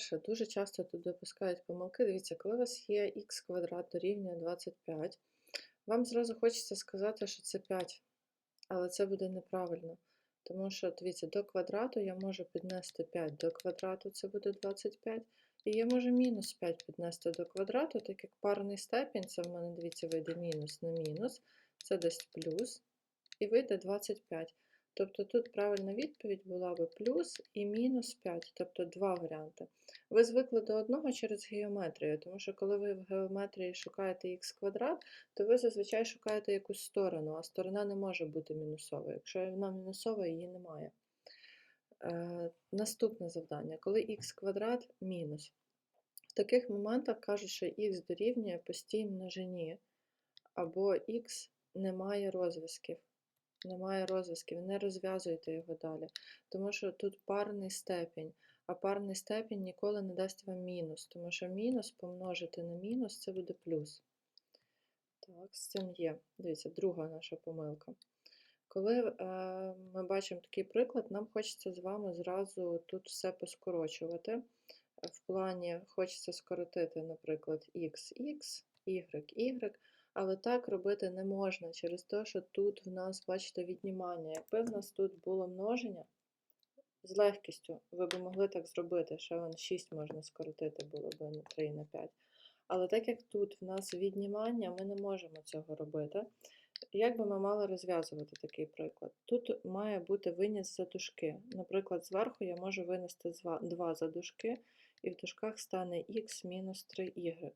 Перше, дуже часто тут допускають помилки. Дивіться, коли у вас є х квадрат дорівнює 25, вам зразу хочеться сказати, що це 5, але це буде неправильно. Тому що, дивіться, до квадрату я можу піднести 5 до квадрату, це буде 25. І я можу мінус 5 піднести до квадрату, так як парний степінь, це в мене, дивіться, вийде мінус на мінус, це дасть плюс, і вийде 25. Тобто тут правильна відповідь була би плюс і мінус 5, тобто два варіанти. Ви звикли до одного через геометрію, тому що коли ви в геометрії шукаєте х квадрат, то ви зазвичай шукаєте якусь сторону, а сторона не може бути мінусовою. Якщо вона мінусова, її немає. Е, Наступне завдання: коли х квадрат мінус. В таких моментах кажуть, що х дорівнює постій множині, або х не має розв'язків. Немає розв'язків, не розв'язуйте його далі, тому що тут парний степінь, а парний степінь ніколи не дасть вам мінус, тому що мінус помножити на мінус це буде плюс. Так, з цим є. Дивіться, друга наша помилка. Коли е, ми бачимо такий приклад, нам хочеться з вами зразу тут все поскорочувати. В плані хочеться скоротити, наприклад, x, x, y, y. Але так робити не можна через те, що тут в нас, бачите, віднімання. Якби в нас тут було множення, з легкістю ви б могли так зробити, що вон 6 можна скоротити було б на 3 і на 5. Але так як тут в нас віднімання, ми не можемо цього робити. Як би ми мали розв'язувати такий приклад? Тут має бути виніс за дужки. Наприклад, зверху я можу винести 2 за дужки, і в дужках стане х мінус 3y.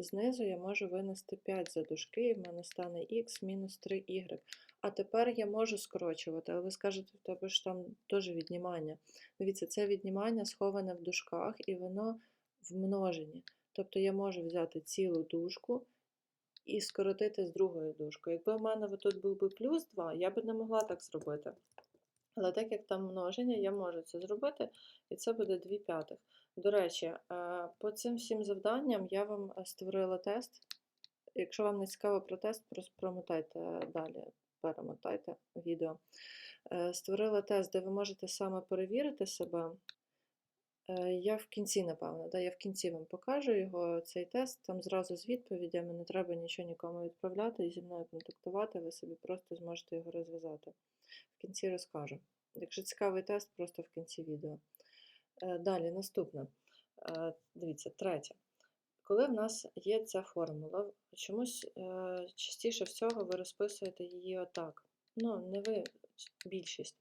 Знизу я можу винести 5 за дужки, і в мене стане х мінус 3y. А тепер я можу скорочувати, але ви скажете, в тебе ж там теж віднімання. Дивіться, це віднімання сховане в дужках, і воно в множенні. Тобто я можу взяти цілу дужку і скоротити з другою дужкою. Якби в мене тут був би плюс 2, я б не могла так зробити. Але так як там множення, я можу це зробити, і це буде 2 п'ятих. До речі, е, по цим всім завданням я вам е, створила тест. Якщо вам не цікаво про тест, просто промотайте далі, перемотайте відео. Е, створила тест, де ви можете саме перевірити себе. Я в кінці, напевно, да, я в кінці вам покажу його, цей тест, там зразу з відповідями, не треба нічого нікому відправляти і зі мною контактувати, ви собі просто зможете його розв'язати. В кінці розкажу. Якщо цікавий тест, просто в кінці відео. Е, далі, наступне. Е, дивіться, третє. Коли в нас є ця формула, чомусь е, частіше всього ви розписуєте її отак. Ну, не ви більшість.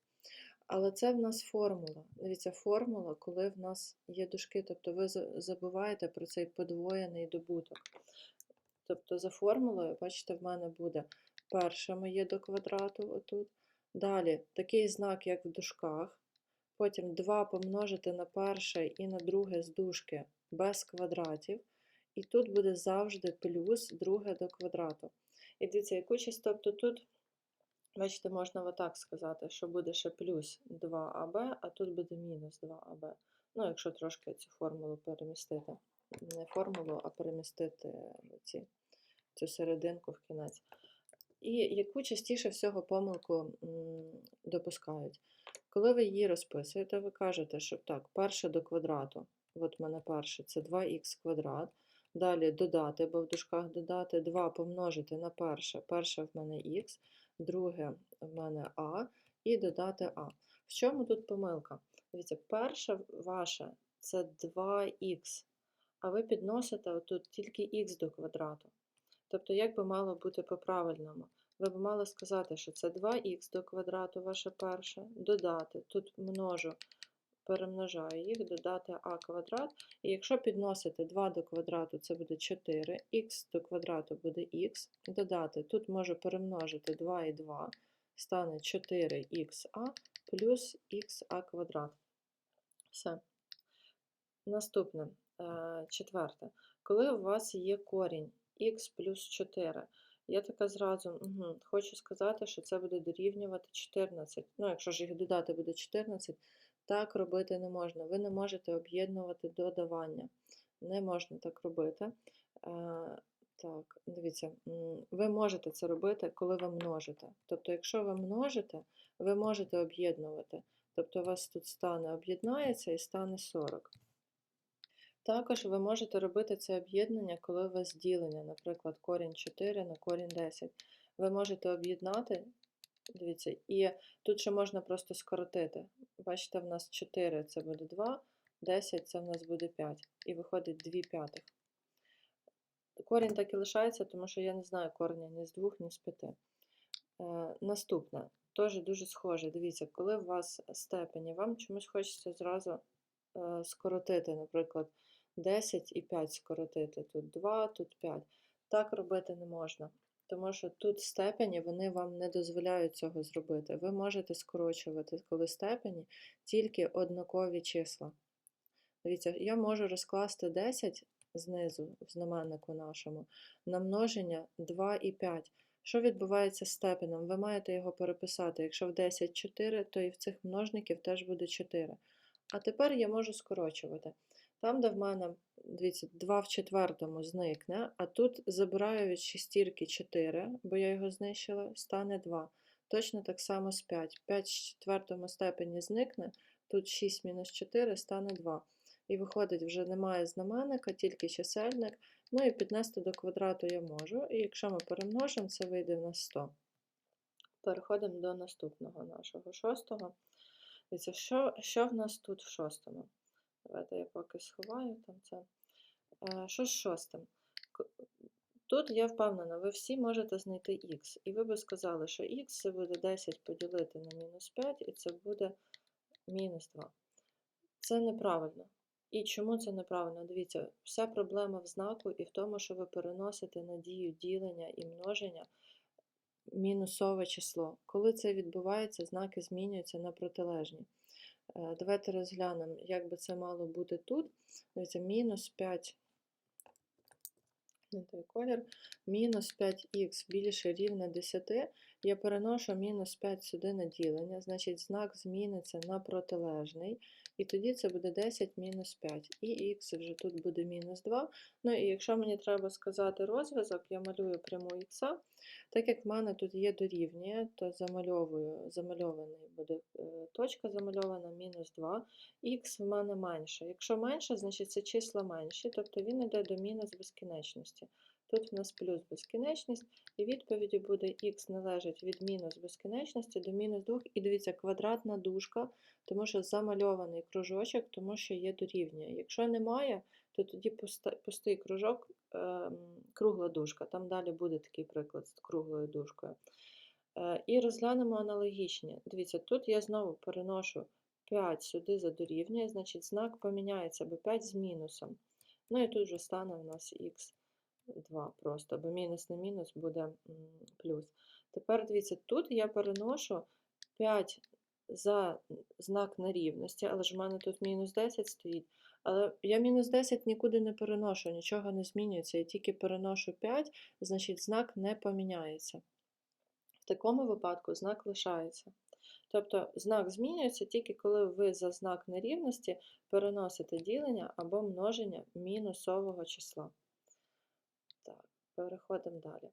Але це в нас формула. Дивіться, формула, коли в нас є дужки, тобто ви забуваєте про цей подвоєний добуток. Тобто, за формулою, бачите, в мене буде перше моє до квадрату отут. Далі такий знак, як в дужках. Потім 2 помножити на перше і на друге з дужки без квадратів. І тут буде завжди плюс друге до квадрату. І дивіться, яку честь, тобто тут, бачите, можна отак сказати, що буде ще плюс 2аб, а тут буде мінус 2аб. Ну, якщо трошки цю формулу перемістити. Не формулу, а перемістити ці, цю серединку в кінець. І яку частіше всього помилку допускають? Коли ви її розписуєте, ви кажете, що так, перше до квадрату, от в мене перше це 2х квадрат. Далі додати, бо в дужках додати 2 помножити на перше. Перше в мене х, друге в мене а, і додати а. В чому тут помилка? Дивіться, перше ваше це 2х, а ви підносите отут тільки х до квадрату. Тобто, як би мало бути по-правильному? Ви б мали сказати, що це 2х до квадрату ваше перше, додати, тут множу, перемножаю їх, додати а квадрат. І якщо підносити 2 до квадрату, це буде 4, х до квадрату буде х, додати, тут можу перемножити 2 і 2, стане 4ха плюс ха квадрат. Все. Наступне, е, четверте. Коли у вас є корінь х плюс 4, я така зразу угу, хочу сказати, що це буде дорівнювати 14. Ну, якщо ж їх додати буде 14, так робити не можна. Ви не можете об'єднувати додавання. Не можна так робити. Так, дивіться, ви можете це робити, коли ви множите. Тобто, якщо ви множите, ви можете об'єднувати. Тобто, у вас тут стане об'єднається і стане 40. Також ви можете робити це об'єднання, коли у вас ділення, наприклад, корінь 4 на корінь 10. Ви можете об'єднати, дивіться, і тут ще можна просто скоротити. Бачите, в нас 4 це буде 2, 10 це в нас буде 5. І виходить 2 п'ятих. Корінь так і лишається, тому що я не знаю кореня ні з 2, ні з 5. Е, наступне, теж дуже схоже. Дивіться, коли у вас степені, вам чомусь хочеться зразу е, скоротити, наприклад, 10 і 5 скоротити. Тут 2, тут 5. Так робити не можна, тому що тут степені вони вам не дозволяють цього зробити. Ви можете скорочувати, коли степені тільки однакові числа. Дивіться, я можу розкласти 10 знизу в знаменнику нашому на множення 2 і 5. Що відбувається з степеном? Ви маєте його переписати. Якщо в 10 4, то і в цих множників теж буде 4. А тепер я можу скорочувати. Там, де в мене, дивіться, 2 в четвертому зникне, а тут забираю від шестірки 4, бо я його знищила, стане 2. Точно так само з 5. 5 в четвертому степені зникне, тут 6 мінус 4 стане 2. І виходить, вже немає знаменника, тільки чисельник. Ну і піднести до квадрату я можу. І якщо ми перемножимо, це вийде в нас 100. Переходимо до наступного нашого шостого. Дивіться, що, що в нас тут в шостому? Давайте я поки сховаю там це. Е, Що з шостим? Тут я впевнена, ви всі можете знайти х. І ви би сказали, що х це буде 10 поділити на мінус 5, і це буде мінус 2. Це неправильно. І чому це неправильно? Дивіться, вся проблема в знаку і в тому, що ви переносите на дію ділення і множення мінусове число. Коли це відбувається, знаки змінюються на протилежні. Е, Давайте розглянемо, як би це мало бути тут. Дивіться, мінус 5, не той колір, мінус 5х більше рівне 10. Я переношу мінус 5 сюди на ділення, значить знак зміниться на протилежний. І тоді це буде 10 мінус 5. І х вже тут буде мінус 2. Ну і якщо мені треба сказати розв'язок, я малюю пряму х. Так як в мене тут є дорівнює, то замальовую, замальований буде е, точка замальована мінус 2. Х в мене менше. Якщо менше, значить це числа менші, тобто він йде до мінус безкінечності. Тут в нас плюс безкінечність, і відповіді буде х належить від мінус безкінечності до мінус 2. І дивіться, квадратна дужка, тому що замальований кружочок, тому що є дорівнює. Якщо немає, то тоді пустий кружок, ем, кругла дужка. Там далі буде такий приклад з круглою дужкою. Е, І розглянемо аналогічні. Дивіться, тут я знову переношу 5 сюди за дорівнює, значить знак поміняється, бо 5 з мінусом. Ну і тут вже стане в нас х2 просто, бо мінус на мінус буде плюс. Tепер дивіться, тут я переношу 5 за знак нерівності, але ж в мене тут мінус 10 стоїть. Але я мінус 10 нікуди не переношу, нічого не змінюється. Я тільки переношу 5, значить знак не поміняється. В такому випадку знак лишається. Тобто знак змінюється тільки коли ви за знак нерівності переносите ділення або множення мінусового числа. Переходимо далі.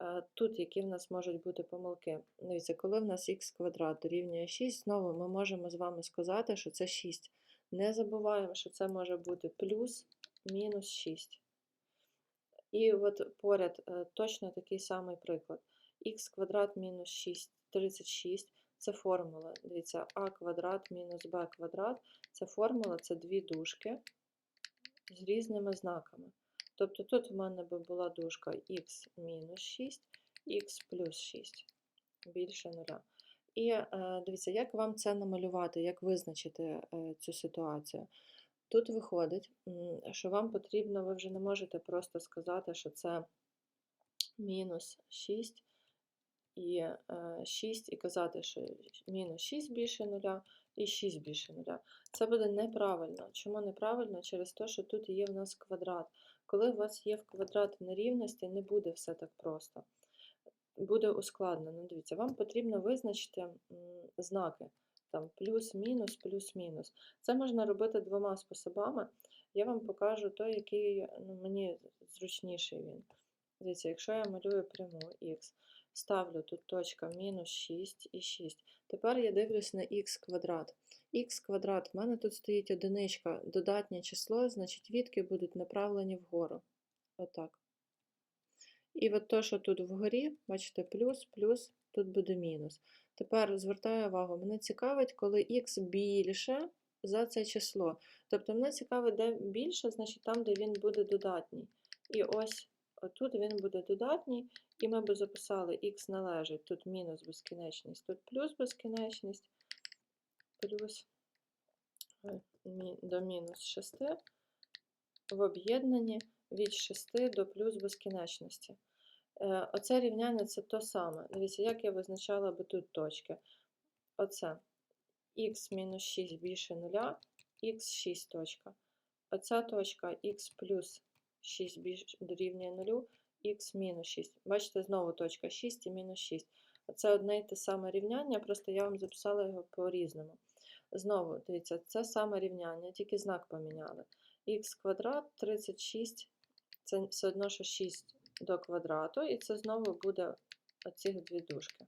Е, Тут які в нас можуть бути помилки. Дивіться, коли в нас х квадрат дорівнює 6, знову ми можемо з вами сказати, що це 6. Не забуваємо, що це може бути плюс мінус 6. І от поряд е, точно такий самий приклад. х квадрат мінус 6, 36 це формула. Дивіться, а квадрат мінус b квадрат це формула, це дві дужки з різними знаками. Тобто тут в мене би була дужка х мінус 6, х плюс 6 більше нуля. І е, дивіться, як вам це намалювати, як визначити е, цю ситуацію. Тут виходить, що вам потрібно, ви вже не можете просто сказати, що це мінус 6 і е, 6, і казати, що мінус 6 більше нуля і 6 більше нуля. Це буде неправильно. Чому неправильно? Через те, що тут є в нас квадрат. Коли у вас є в квадрат нерівності, не буде все так просто. Буде ускладнено. Дивіться, вам потрібно визначити знаки. Там плюс-мінус, плюс-мінус. Це можна робити двома способами. Я вам покажу той, який ну, мені зручніший він. Дивіться, якщо я малюю пряму х, ставлю тут точка мінус 6 і 6. Тепер я дивлюсь на х квадрат. Х квадрат. У мене тут стоїть одиничка, додатнє число, значить відки будуть направлені вгору. Отак. І от то, що тут вгорі, бачите, плюс, плюс, тут буде мінус. Тепер звертаю увагу, мене цікавить, коли х більше за це число. Тобто мене цікавить, де більше, значить там, де він буде додатній. І ось тут він буде додатній, і ми би записали х належить, тут мінус безкінечність, тут плюс безкінечність, плюс е, до мінус 6 в об'єднанні від 6 до плюс безкінечності. Е, Оце рівняння це то саме. Дивіться, як я визначала би тут точки. Оце х мінус 6 більше 0, х 6 точка. Оця точка х плюс 6 більше дорівнює 0, х мінус 6. Бачите, знову точка 6 і мінус 6. Це одне й те саме рівняння, просто я вам записала його по-різному. Знову, дивіться, це саме рівняння, тільки знак поміняли. х квадрат 36, це все одно, що 6 до квадрату, і це знову буде оці дві дужки.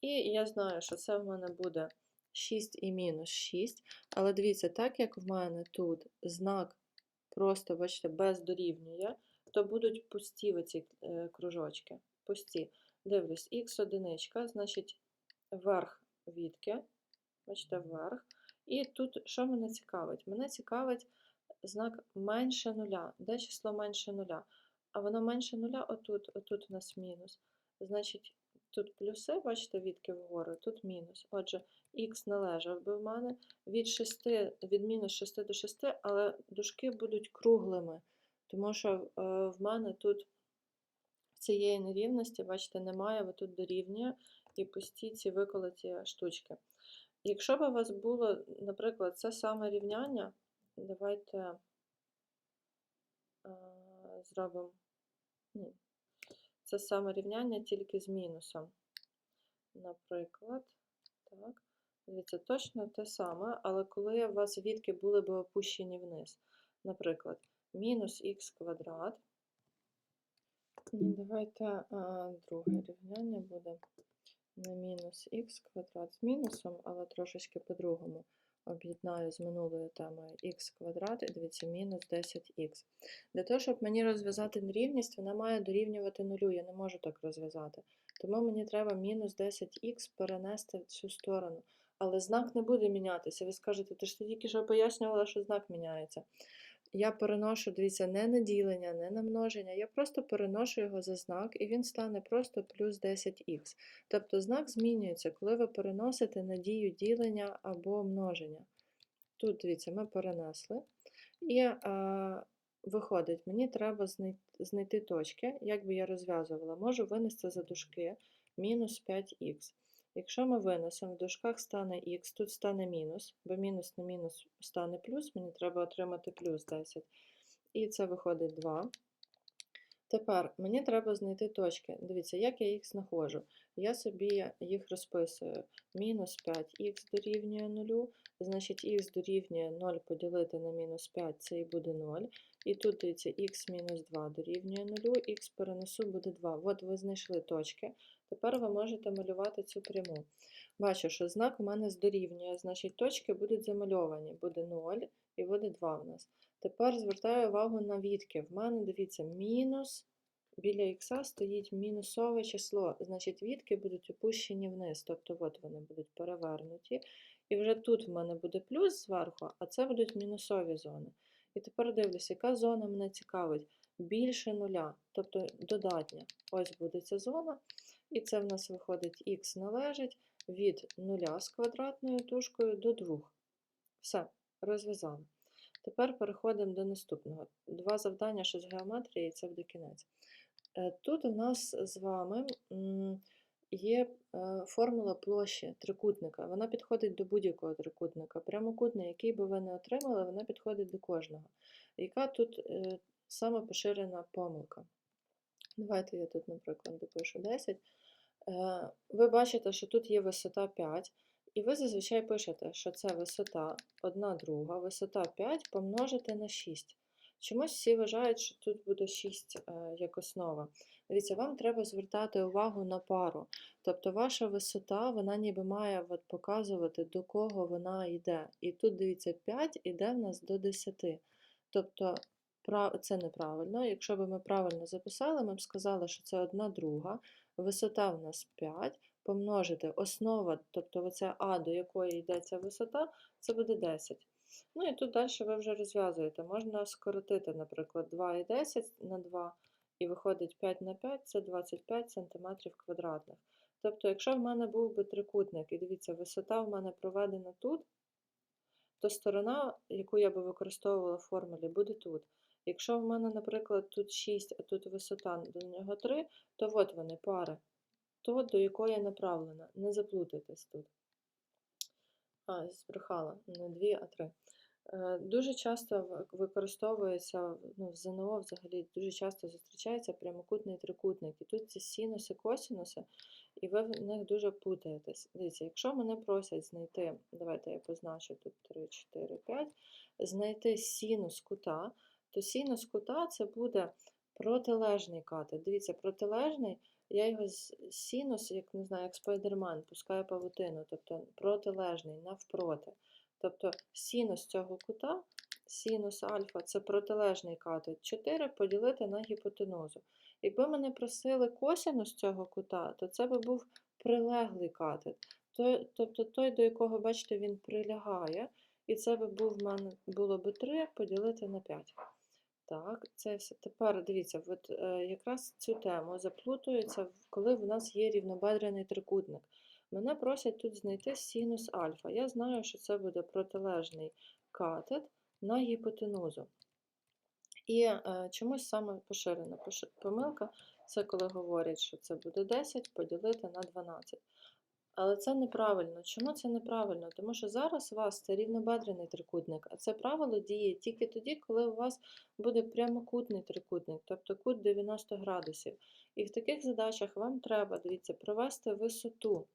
І я знаю, що це в мене буде 6 і мінус 6. Але дивіться, так як в мене тут знак просто, бачите, без дорівнює, то будуть пусті оці е, кружочки. Пусті. Дивлюсь, х одиничка, значить верх відки. Бачите, вверх. І тут що мене цікавить? Мене цікавить знак менше нуля. Де число менше нуля? А воно менше нуля отут, отут у нас мінус. Значить, тут плюси, бачите, відки вгору, тут мінус. Отже, х належав би в мене від 6, від мінус 6 до 6, але дужки будуть круглими, тому що е, в мене тут цієї нерівності, бачите, немає, бо тут дорівнює і пусті ці виколоті штучки. Якщо б у вас було, наприклад, це саме рівняння, давайте е, зробимо. Ні. Це саме рівняння тільки з мінусом. Наприклад, так. Дивіться, точно те саме, але коли у вас відки були б опущені вниз. Наприклад, мінус х квадрат. Ні, давайте а, друге рівняння буде не мінус х квадрат з мінусом, але трошечки по-другому. Об'єднаю з минулою темою х квадрат і дивіться, мінус 10х. Для того, щоб мені розв'язати нерівність, вона має дорівнювати нулю. Я не можу так розв'язати. Тому мені треба мінус 10х перенести в цю сторону. Але знак не буде мінятися. Ви скажете, ти ж ти тільки що пояснювала, що знак міняється. Я переношу, дивіться, не на ділення, не на множення. Я просто переношу його за знак, і він стане просто плюс 10х. Тобто знак змінюється, коли ви переносите на дію ділення або множення. Тут, дивіться, ми перенесли. І а, виходить, мені треба знайти, знайти точки. Як би я розв'язувала, можу винести за дужки мінус 5х. Якщо ми винесемо, в дужках стане х, тут стане мінус, бо мінус на мінус стане плюс, мені треба отримати плюс 10. І це виходить 2. Тепер мені треба знайти точки. Дивіться, як я їх знаходжу. Я собі їх розписую. Мінус 5х дорівнює 0, значить х дорівнює 0 поділити на мінус 5, це і буде 0. І тут дивіться, х мінус 2 дорівнює 0, х перенесу буде 2. От ви знайшли точки. Тепер ви можете малювати цю пряму. Бачу, що знак у мене здорівнює, значить точки будуть замальовані. Буде 0 і буде 2 в нас. Тепер звертаю увагу на відки. В мене, дивіться, мінус, біля х стоїть мінусове число, значить відки будуть опущені вниз, тобто от вони будуть перевернуті. І вже тут в мене буде плюс зверху, а це будуть мінусові зони. І тепер дивлюся, яка зона мене цікавить? Більше нуля, тобто додатня. Ось буде ця зона. І це в нас виходить х належить від нуля з квадратною тушкою до 2. Все, розв'язали. Тепер переходимо до наступного. Два завдання, що з геометрії, і це буде кінець. Е, Тут у нас з вами є е, формула площі трикутника. Вона підходить до будь-якого трикутника. Прямокутний, який би ви не отримали, вона підходить до кожного. Яка тут е, саме поширена помилка? Давайте я тут, наприклад, допишу 10. Е, Ви бачите, що тут є висота 5, і ви зазвичай пишете, що це висота 1 друга, висота 5 помножити на 6. Чомусь всі вважають, що тут буде 6 е, як основа. Дивіться, вам треба звертати увагу на пару. Тобто ваша висота, вона ніби має от показувати, до кого вона йде. І тут, дивіться, 5 іде в нас до 10. Тобто це неправильно. Якщо б ми правильно записали, ми б сказали, що це одна друга, висота в нас 5, помножити основа, тобто оця А, до якої йде ця висота, це буде 10. Ну і тут далі ви вже розв'язуєте. Можна скоротити, наприклад, 2 і 10 на 2, і виходить 5 на 5 це 25 см квадратних. Тобто, якщо в мене був би трикутник, і дивіться, висота в мене проведена тут, то сторона, яку я би використовувала в формулі, буде тут. Якщо в мене, наприклад, тут 6, а тут висота до нього 3, то от вони пари. То, до якої направлена. Не заплутайтесь тут. А, збрехала, не 2, а 3. Е, Дуже часто використовується ну, в ЗНО взагалі дуже часто зустрічається прямокутний трикутник. І тут ці синуси, косинуси, і ви в них дуже путаєтесь. Дивіться, якщо мене просять знайти, давайте я позначу тут 3, 4, 5, знайти синус кута, то синус кута це буде протилежний катет. Дивіться, протилежний, я його з синус, як не знаю, як спайдермен, пускаю павутину, тобто протилежний, навпроти. Тобто синус цього кута, синус альфа це протилежний катет 4 поділити на гіпотенузу. Якби мене просили косинус цього кута, то це би був прилеглий катет. Тобто той, до якого, бачите, він прилягає, і це би був було би 3 поділити на 5. Так, це все. Тепер дивіться, от е, якраз цю тему заплутується, коли в нас є рівнобедрений трикутник. Мене просять тут знайти синус альфа. Я знаю, що це буде протилежний катет на гіпотенузу. І е, чомусь саме поширена помилка це коли говорять, що це буде 10 поділити на 12. Але це неправильно. Чому це неправильно? Тому що зараз у вас це рівнобедрений трикутник, а це правило діє тільки тоді, коли у вас буде прямокутний трикутник, тобто кут 90 градусів. І в таких задачах вам треба, дивіться, провести висоту.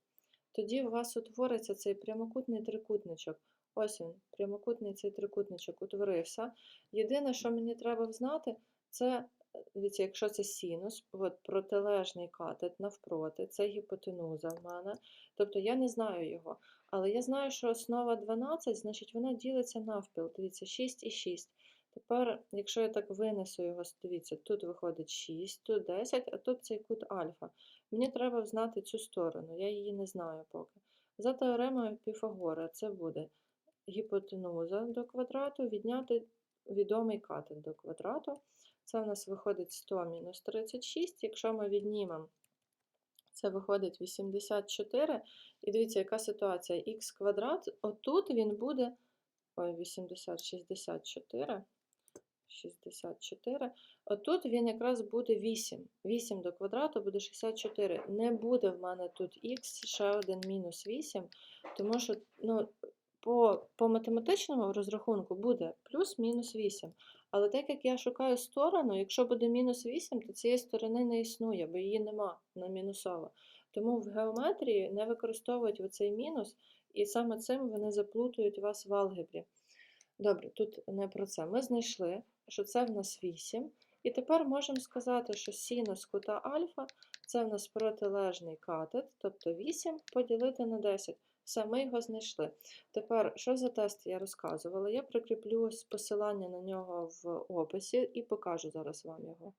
Тоді у вас утвориться цей прямокутний трикутничок. Ось він, прямокутний цей трикутничок утворився. Єдине, що мені треба знати, це, дивіться, якщо це синус, от протилежний катет навпроти, це гіпотенуза в мене. Тобто я не знаю його. Але я знаю, що основа 12, значить вона ділиться навпіл. Дивіться, 6 і 6. Тепер, якщо я так винесу його, дивіться, тут виходить 6, тут 10, а тут цей кут альфа. Мені треба знати цю сторону, я її не знаю поки. За теоремою Піфагора це буде гіпотенуза до квадрату, відняти відомий катет до квадрату. Це в нас виходить 100 мінус 36. Якщо ми віднімемо, це виходить 84. І дивіться, яка ситуація. х квадрат, отут він буде. Ой, 80, 64. 64. Отут він якраз буде 8. 8 до квадрату буде 64. Не буде в мене тут х, ще один мінус 8, тому що ну, по, по математичному розрахунку буде плюс-мінус 8. Але так як я шукаю сторону, якщо буде мінус 8, то цієї сторони не існує, бо її нема на мінусова. Тому в геометрії не використовують оцей мінус, і саме цим вони заплутують вас в алгебрі. Добре, тут не про це. Ми знайшли, що це в нас 8. І тепер можемо сказати, що синус кута альфа це в нас протилежний катет, тобто 8 поділити на 10. Все, ми його знайшли. Тепер, що за тест я розказувала? Я прикріплю посилання на нього в описі і покажу зараз вам його.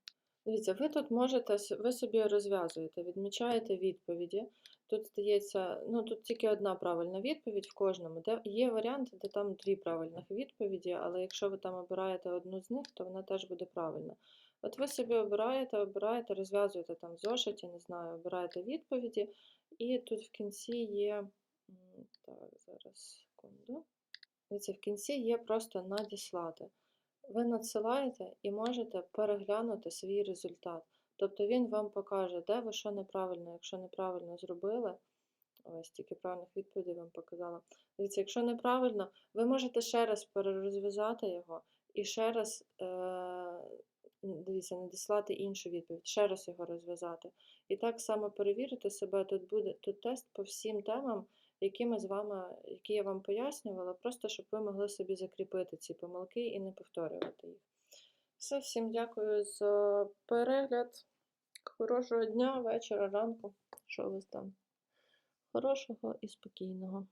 Дивіться, ви тут можете, ви собі розв'язуєте, відмічаєте відповіді. Тут здається, ну тут тільки одна правильна відповідь в кожному. Де є варіанти, де там дві правильних відповіді, але якщо ви там обираєте одну з них, то вона теж буде правильна. От ви собі обираєте, обираєте, розв'язуєте там в зошиті, не знаю, обираєте відповіді, і тут в кінці є. Так, зараз секунду. Дивіться, в кінці є просто надіслати. Ви надсилаєте і можете переглянути свій результат. Тобто він вам покаже, де ви що неправильно, якщо неправильно зробили. Ось тільки правильних відповідей вам показала. Дивіться, якщо неправильно, ви можете ще раз перерозв'язати його і ще раз, е, дивіться, надіслати іншу відповідь, ще раз його розв'язати. І так само перевірити себе. Тут буде тут тест по всім темам, які ми з вами, які я вам пояснювала, просто щоб ви могли собі закріпити ці помилки і не повторювати їх. Все, всім дякую за перегляд. Хорошого дня, вечора, ранку. Що у там? Хорошого і спокійного.